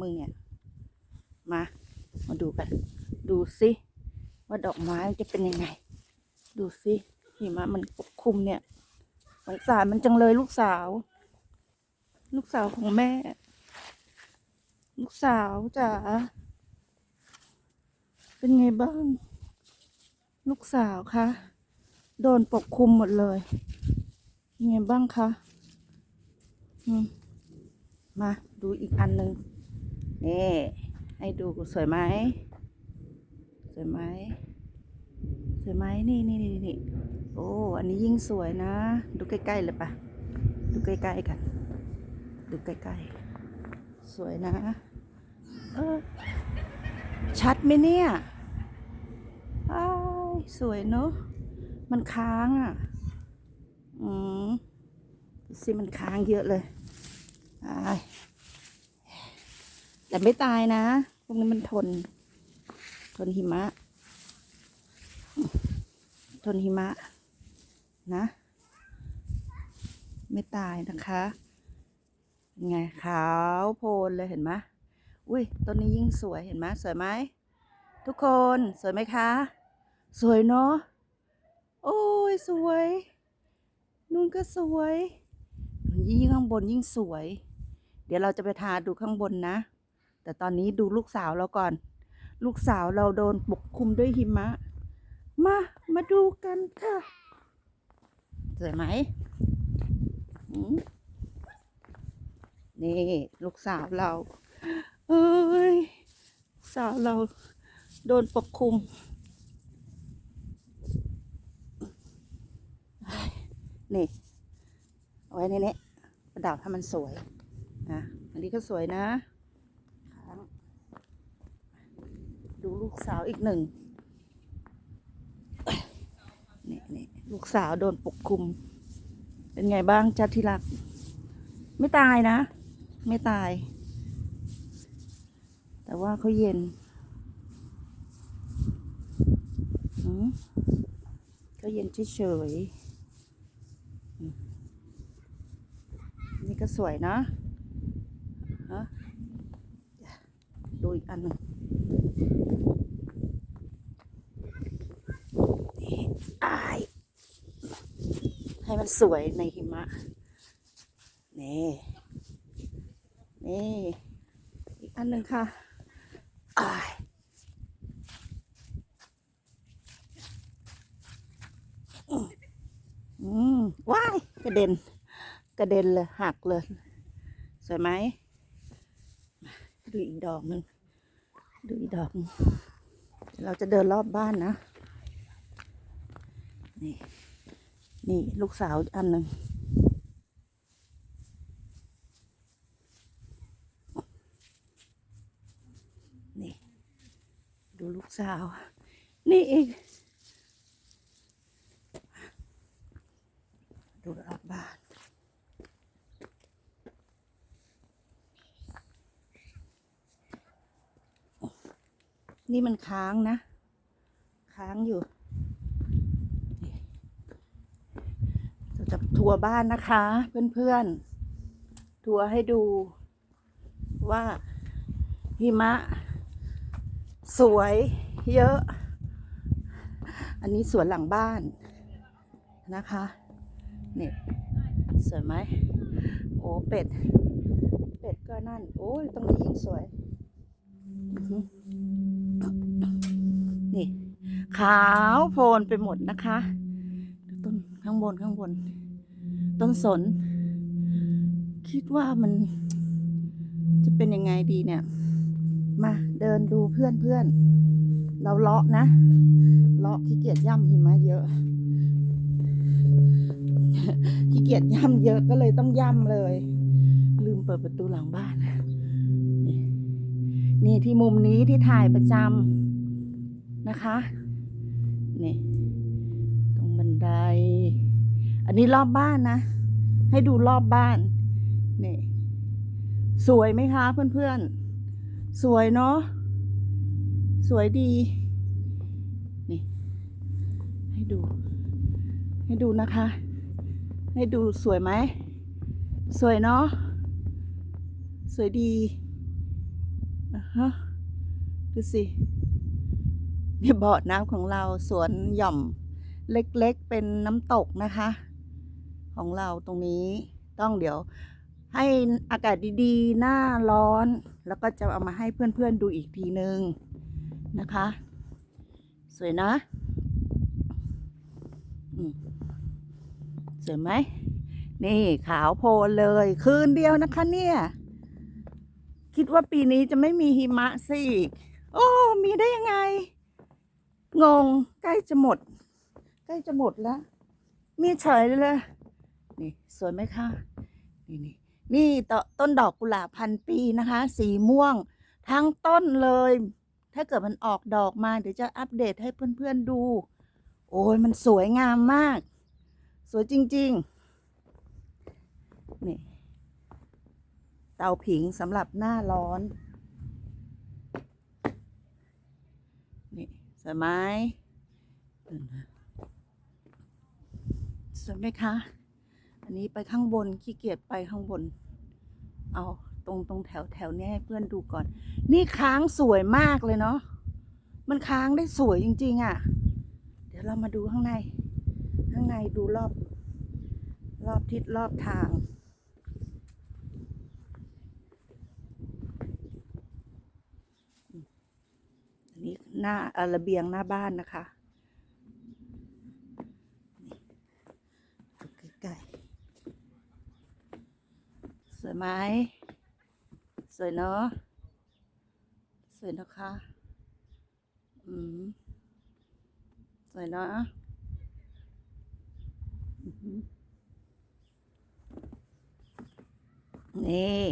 มึงเนี่ย มา มาดูกัน ดูสิว่าดอกไม้จะเป็นยังไง ดูสิหิมะมันปกคลุมเนี่ยสงสารมันจังเลยลูกสาว ลูกสาวของแม่ ลูกสาวจ๋าเป็นไงบ้าง ลูกสาวคะโดนปกคลุมหมดเลยเป็นไงบ้างคะมาดูอีกอันหนึ่ง นี่ ให้ดูสวยไหมสวยไหมสวยไหมนี่นี่นี่นี่โอ้ อันนี้ยิ่งสวยนะ ดูใกล้ๆเลยปะดูใกล้ๆกัน ดูใกล้ๆ สวยนะ เออ ชัดไหมเนี่ยอ้ายสวยเนอะมันค้างอะ อืมสิมันค้างเยอะเลยอ้าย แต่ไม่ตายนะพวกนี้มันทน ทนหิมะ ทนหิมะ นะ ไม่ตายนะคะเป็นไงขาวโพลนเลยเห็นไหมอุ้ยต้นนี้ยิ่งสวยเห็นไหมสวยไหมทุกคนสวยไหมคะ สวยเนาะโอ้ยสวยนู่นก็สวย ยิ่งข้างบนยิ่งสวย เดี๋ยวเราจะไปทาดูข้างบนนะ แต่ตอนนี้ดูลูกสาวเราก่อน ลูกสาวเราโดนปกคลุมด้วยหิมะ มา มาดูกันค่ะ สวยไหมอืมนี่ ลูกสาวเรา เอ้ย สาวเราโดนปกคลุม นี่ เอาไว้ในนี้ประดับให้มันสวยนะอันนี้ก็สวยนะค้าง ดูลูกสาวอีกหนึ่งนี่นี่ลูกสาวโดนปกคลุม เป็นไงบ้างจัดที่รัก ไม่ตายนะ ไม่ตาย แต่ว่าเขาเย็นอืมก็เย็นเฉยๆนี่ก็สวยนะฮะดูอีกอันหนึ่ง อาย ให้มันสวยในหิมะ นี่ นี่ อีกอันหนึ่งค่ะ อาย อืมว้าย กระเด็น กระเด็นเลย หักเลย สวยไหมดูอีกดอกหนึ่ง ดูอีดอกเราจะเดินรอบบ้านนะ นี่ นี่ลูกสาวอันหนึ่งนี่ ดูลูกสาว นี่อีกดูรอบบ้าน นี่มันค้างนะ ค้างอยู่เราจะทัวร์บ้านนะคะ เพื่อนๆ ทัวร์ให้ดูว่าหิมะ สวยเยอะ อันนี้สวนหลังบ้านนะคะนี่สวยไหมโอ้เป็ด เป็ดก็นั่น โอ้ยตรงนี้ยิ่งสวย นี่ ขาวโพลนไปหมดนะคะต้นข้างบนข้างบน ต้นสน คิดว่ามัน จะเป็นยังไงดีเนี่ย มาเดินดูเพื่อนเพื่อนเราเลาะนะเลาะขี้เกียจย่ำหิมะเยอะขี้เกียจย่ำเยอะก็เลยต้องย่ำเลย ลืมเปิดประตูหลังบ้านนี่ที่มุมนี้ที่ถ่ายประจำ นะคะ นี่ ตรงบันได อันนี้รอบบ้านนะ ให้ดูรอบบ้าน นี่ สวยไหมคะเพื่อนๆ สวยเนาะ สวยดี นี่ ให้ดู ให้ดูนะคะ ให้ดูสวยไหม สวยเนาะ สวยดีอะฮะ ดูสิ นี่บ่อน้ำของเราสวนหย่อมเล็กๆ เป็นน้ำตกนะคะ ของเราตรงนี้ต้องเดี๋ยวให้อากาศดีๆ หน้าร้อน แล้วก็จะเอามาให้เพื่อนๆดูอีกทีนึงนะคะ สวยนะสวยไหม นี่ขาวโพลเลย คืนเดียวนะคะเนี่ย คิดว่าปีนี้จะไม่มีหิมะซะอีกโอ้ มีได้ยังไง งงใกล้จะหมด ใกล้จะหมดแล้ว มีเฉยเลยนี่สวยไหมคะนี่นี่นี่ตต้นดอกกุหลาบพันปีนะคะ สีม่วง ทั้งต้นเลย ถ้าเกิดมันออกดอกมาเดี๋ยวจะอัปเดตให้เพื่อนๆดู โอ้ยมันสวยงามมาก สวยจริง ๆ นี่ เตาผิงสำหรับหน้าร้อน นี่ สวยไหมสวยไหมคะ อันนี้ไปข้างบนขี้เกียจไปข้างบน เอาตรงตรงแถวแถวเนี้ยให้เพื่อนดูก่อน นี่ค้างสวยมากเลยเนาะ มันค้างได้สวยจริง ๆอะ่ะ เดี๋ยวเรามาดูข้างใน ข้างในดูรอบ รอบทิศรอบทาง อันนี้ หน้าเออระเบียงหน้าบ้านนะคะใกล้ๆสวยไหมสวยเนาะสวยนะคะอืมสวยเนาะอือหือนี่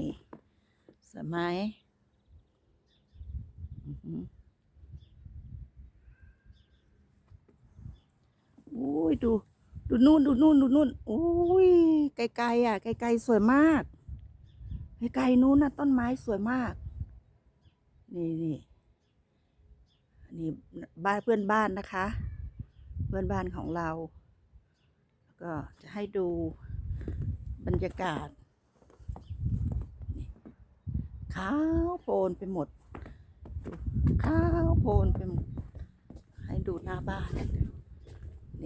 สวยไหมอือหือ อุ้ ยดู ดูนู่นดูนู่นดูนู่นโอ้ยไกลๆอะ ไกลๆสวยมากไกลๆนู้นน่ะต้นไม้สวยมาก นี่นี่นนี้บ้านเพื่อนบ้านนะคะ เพื่อนบ้านของเราแล้วก็จะให้ดูบรรยากาศขาวโพลนไปหมดขาวโพลนไปหมด ให้ดูหน้าบ้าน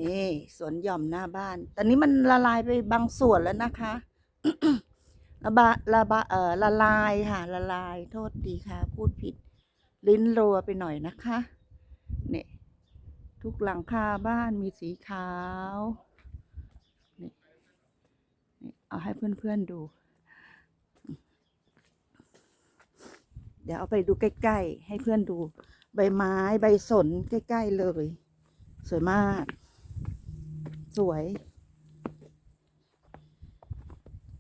นี่สวนหย่อมหน้าบ้าน ตอนนี้มันละลายไปบางส่วนแล้วนะคะละบาละบาเอ่อละลายค่ะ ละลาย โทษดีค่ะ พูดผิด ลิ้นรัวไปหน่อยนะคะ เนี่ย ทุกหลังคาบ้านมีสีขาวนี่นี่เอาให้เพื่อนๆดู เดี๋ยวเอาไปดูใกล้ ๆ ให้เพื่อนดู ใบไม้ใบสนใกล้ ๆ เลย สวยมาก สวย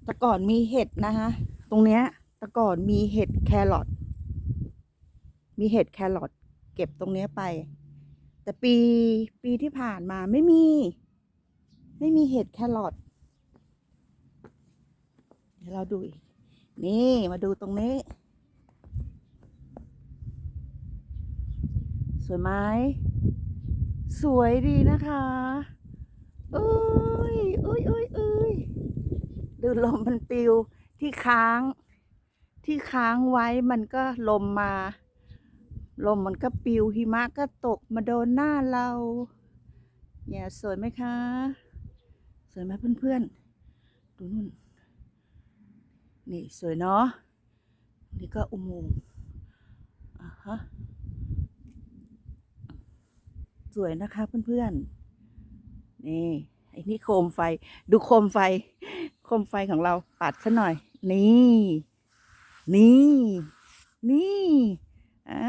แต่ก่อนมีเห็ดนะคะ ตรงเนี้ย แต่ก่อนมีเห็ดแครอท มีเห็ดแครอทเก็บตรงเนี้ยไป แต่ปีปีที่ผ่านมาไม่มี ไม่มีเห็ดแครอท เดี๋ยวเราดูอีก นี่มาดูตรงนี้ สวยไหมสวยดีนะคะ เอ้ยเอ้ยเอ้ยเอ้ยดูลมมันปิวที่ค้าง ที่ค้างไว้มันก็ลมมา ลมมันก็ปิวหิมะก็ตกมาโดนหน้าเราเนี่ยสวยไหมคะ สวยไหมเพื่อนๆ ดูนู่น นี่สวยเนาะ นี่ก็อุโมงค์อ่าฮะ สวยนะคะเพื่อนๆ นี่ไอ้นี่โคมไฟ ดูโคมไฟ โคมไฟของเราปัดซะหน่อย นี่ นี่ นี่อ่า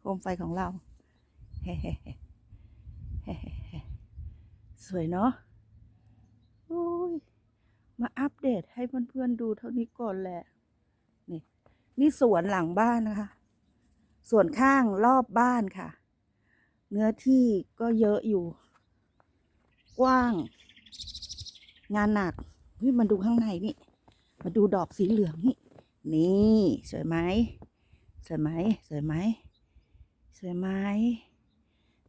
โคมไฟของเราเฮ้เฮ้เฮ้สวยเนาะโอ้ยมาอัปเดตให้เพื่อนๆดูเท่านี้ก่อนแหละ นี่ นี่สวนหลังบ้านนะคะ ส่วนข้างรอบบ้านค่ะ เนื้อที่ก็เยอะอยู่ กว้าง งานหนักเฮ้ยมาดูข้างในนี่ มาดูดอกสีเหลืองนี่ นี่สวยไหมสวยไหมสวยไหมสวยไหม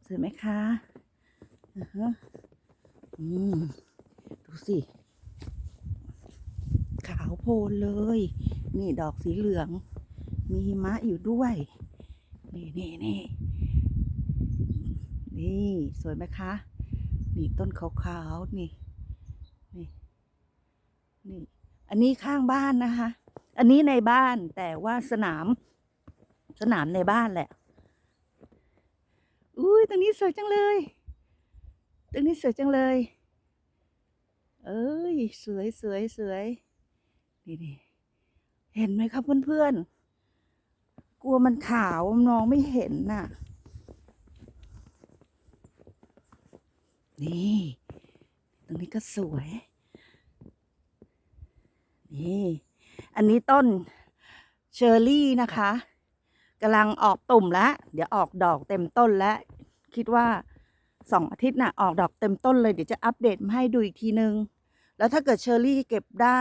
สวยไหมคะอือฮะอืมดูสิ ขาวโพลนเลย นี่ดอกสีเหลือง มีหิมะอยู่ด้วย นี่นี่นี่นี่ สวยไหมคะ นี่ต้นขาวๆนี่นี่นี่ อันนี้ข้างบ้านนะคะ อันนี้ในบ้านแต่ว่าสนาม สนามในบ้านแหละ อุ้ยตรงนี้สวยจังเลย ตรงนี้สวยจังเลย เอ้ย สวยสวยสวยนี่นี่เห็นไหมครับเพื่อนๆกลัวมันขาวมองไม่เห็นน่ะ นี่ ตรงนี้ก็สวย นี่ อันนี้ต้นเชอร์รี่นะคะกำลังออกตุ่มแล้ว เดี๋ยวออกดอกเต็มต้นแล้ว คิดว่าสองอาทิตย์น่ะ ออกดอกเต็มต้นเลย เดี๋ยวจะอัปเดตมาให้ดูอีกทีนึง แล้วถ้าเกิดเชอร์รี่เก็บได้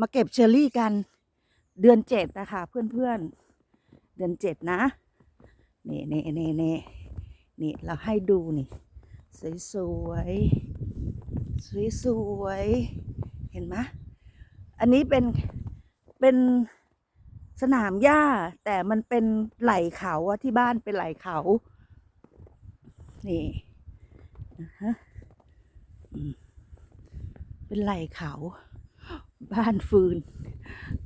มาเก็บเชอร์รี่กันเดือนเจ็ดนะคะเพื่อนๆ เดือนเจ็ดนะนี่นี่นี่นี่นี่เราให้ดูนี่ สวยสวยสวยสวยเห็นไหมอันนี้เป็นเป็นสนามหญ้า แต่มันเป็นไหล่เขาอะที่บ้านเป็นไหล่เขา นี่นะฮะเป็นไหล่เขา บ้านฟืน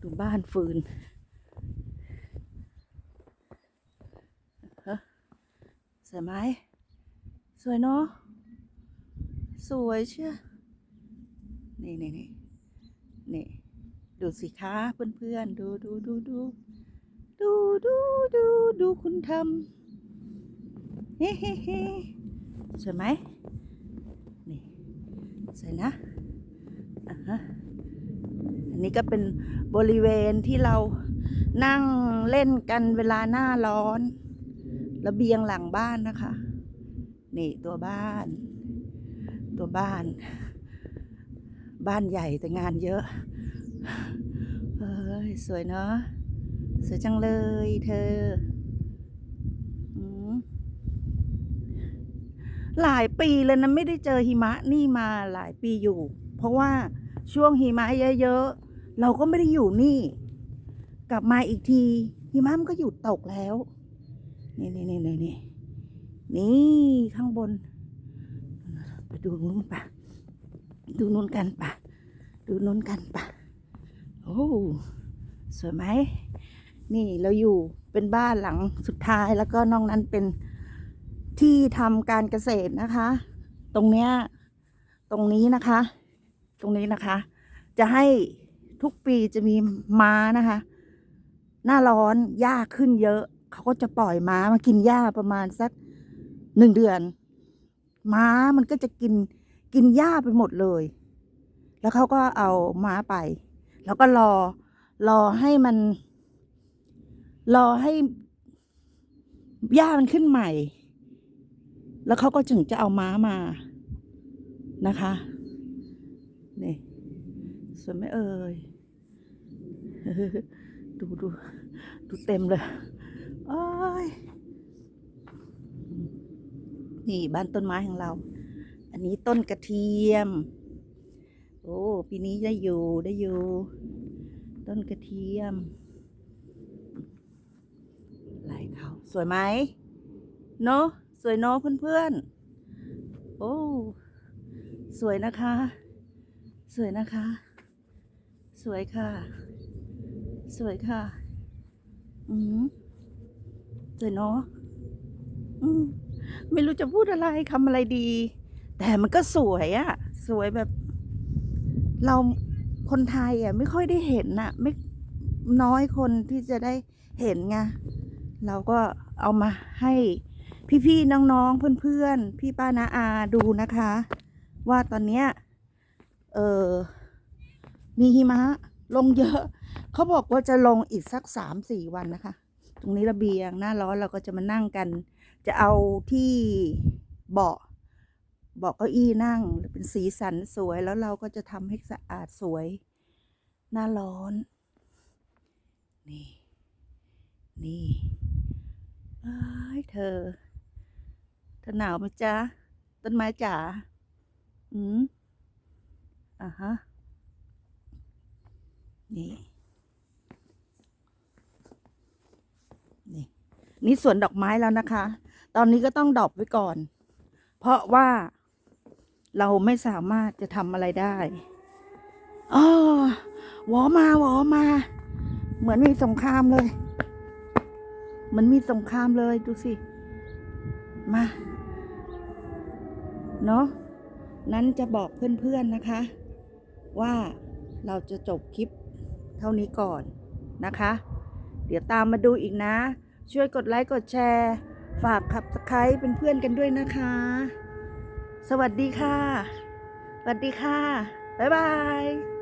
ดูบ้านฟืนฮะสวยไหม สวยเนาะ สวยเชียวนี่นี่นี่นี่ดูสิคะเพื่อนๆ ดูดูดูดูดูดูดูดูคุณทำเฮ้เฮ้เฮ้สวยไหมนี่สวยนะอะฮะอันนี้ก็เป็นบริเวณที่เรานั่งเล่นกันเวลาหน้าร้อน ระเบียงหลังบ้านนะคะ นี่ตัวบ้าน ตัวบ้าน บ้านใหญ่แต่งานเยอะเฮ้ยสวยเนาะสวยจังเลยเธอหลายปีเลยนะไม่ได้เจอหิมะนี่มาหลายปีอยู่ เพราะว่าช่วงหิมะเยอะๆเราก็ไม่ได้อยู่นี่ กลับมาอีกทีหิมะมันก็หยุดตกแล้ว นี่นี่นี่นี่ นี่ข้างบน ไปดูนู้นปะดูนู้นกันปะดูนู้นกันปะโอ้สวยไหมนี่เราอยู่เป็นบ้านหลังสุดท้ายแล้วก็นอกนั้นเป็นที่ทำการเกษตรนะคะ ตรงเนี้ยตรงนี้นะคะ ตรงนี้นะคะ จะให้ทุกปีจะมีม้านะคะ หน้าร้อนหญ้าขึ้นเยอะ เขาก็จะปล่อยม้ามากินหญ้าประมาณสัก หนึ่งเดือน ม้ามันก็จะกินกินหญ้าไปหมดเลย แล้วเขาก็เอาม้าไป แล้วก็รอ รอให้มัน รอให้หญ้ามันขึ้นใหม่ แล้วเขาก็ถึงจะเอาม้ามานะคะนี่สวยไหมเอ่ยดูดูดูเต็มเลย โอ้ย นี่บ้านต้นไม้ของเรา อันนี้ต้นกระเทียม โอ้ปีนี้ได้อยู่ได้อยู่ ต้นกระเทียมลายเขาสวยไหมเนาะสวยเนาะเพื่อนๆ โอ้ สวยนะคะ สวยนะคะ สวยค่ะ สวยค่ะ อืมสวยเนาะอืม ไม่รู้จะพูดอะไรคำอะไรดี แต่มันก็สวยอะสวยแบบ เราคนไทยอะไม่ค่อยได้เห็นน่ะไม่น้อยคนที่จะได้เห็นไงเราก็เอามาให้พี่ๆน้องๆเพื่อนๆ พี่ป้านาอาดูนะคะ ว่าตอนเนี้ยเออมีหิมะลงเยอะ เขาบอกว่าจะลงอีกสักสามสี่วันนะคะ ตรงนี้ระเบียงหน้าร้อนเราก็จะมานั่งกัน จะเอาที่เบาะเบาะเก้าอี้นั่งเป็นสีสันสวยแล้วเราก็จะทำให้สะอาดสวย หน้าร้อน นี่ นี่เอ้เธอเธอหนาวไหมจ๊ะ ต้นไม้จ๋าอืมอะฮะ นี่ นี่ นี่สวนดอกไม้แล้วนะคะ ตอนนี้ก็ต้องดรอปไว้ก่อน เพราะว่าเราไม่สามารถจะทำอะไรได้อ๋อหวอมาหวอมา เหมือนมีสงครามเลย เหมือนมีสงครามเลยดูสิ มา เนาะนั้นจะบอกเพื่อนๆนะคะ ว่าเราจะจบคลิปเท่านี้ก่อนนะคะ เดี๋ยวตามมาดูอีกนะ ช่วยกดไลค์กดแชร์ ฝากขับสไครเป็นเพื่อนกันด้วยนะคะ สวัสดีค่ะ สวัสดีค่ะ บ๊ายบาย